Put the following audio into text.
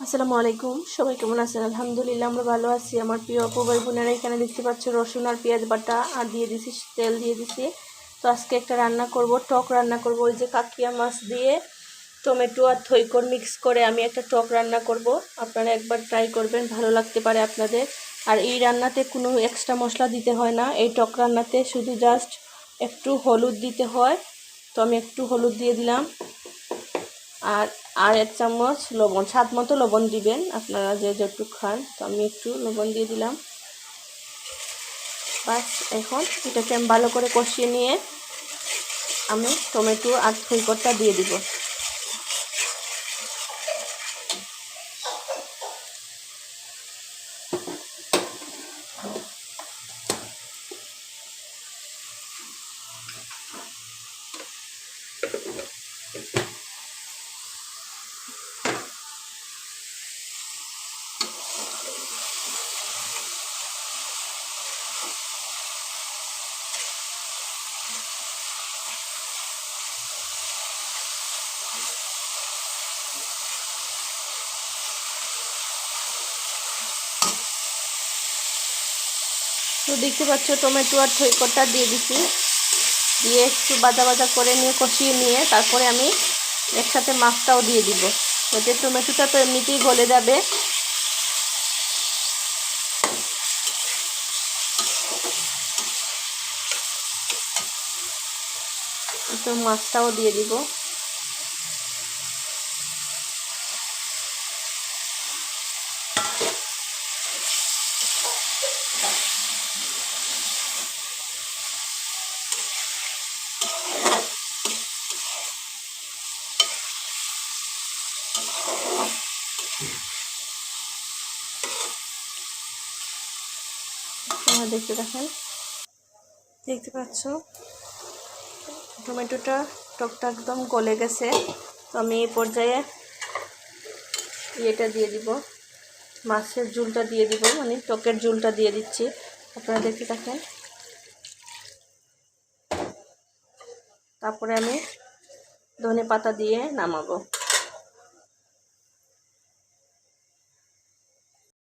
আসসালামু আলাইকুম। সবাই কেমন আছেন? আলহামদুলিল্লাহ, আমরা ভালো আছি। আমার প্রিয় অপু ভাই বোনেরা, এখানে দেখতে পাচ্ছি রসুন আর পেঁয়াজ বাটা। আর দিয়ে দিছি, তেল দিয়ে দিছি। তো আজকে একটা রান্না করব, টক রান্না করব। ওই যে কাকিয়া মাছ দিয়ে টমেটো আর থইকর মিক্স করে আমি একটা টক রান্না করব। আপনারা একবার ট্রাই করবেন, ভালো লাগতে পারে আপনাদের। আর এই রান্নাতে কোনো এক্সট্রা মশলা দিতে হয় না। এই টক রান্নাতে শুধু জাস্ট একটু হলুদ দিতে হয়। তো আমি একটু হলুদ দিয়ে দিলাম। আর আর এক চামচ লবণ, স্বাদ মতো লবণ দিবেন আপনারা যে যতটুকু খান। তো আমি একটু লবণ দিয়ে দিলাম। বাস, এখন এটাকে আমি ভালো করে কষিয়ে নিয়ে আমি টমেটো আর ফুলকটা দিয়ে দিব। তো দেখতে পাচ্ছ, টমেটো আর থইকটা দিয়ে দিছি। দিয়ে একটু বাজা বাজা করে নিয়ে, কষিয়ে নিয়ে তারপরে আমি একসাথে মাছটাও দিয়ে দিব। যাতে টমেটোটা তো এমনিতেই গলে যাবে। তো মাছটাও দিয়ে দিব। তোমরা দেখতে দেখেন। দেখতে পাচ্ছ? টমেটোটা টকটা একদম গলে গেছে। তো আমি এই পর্যায়ে ইয়েটা দিয়ে দিব। মাছের ঝুলটা দিয়ে দিব মানে টকের ঝুলটা দিয়ে দিচ্ছি। আপনারা দেখতে থাকেন। তারপরে আমি ধনে পাতা দিয়ে নামাবো।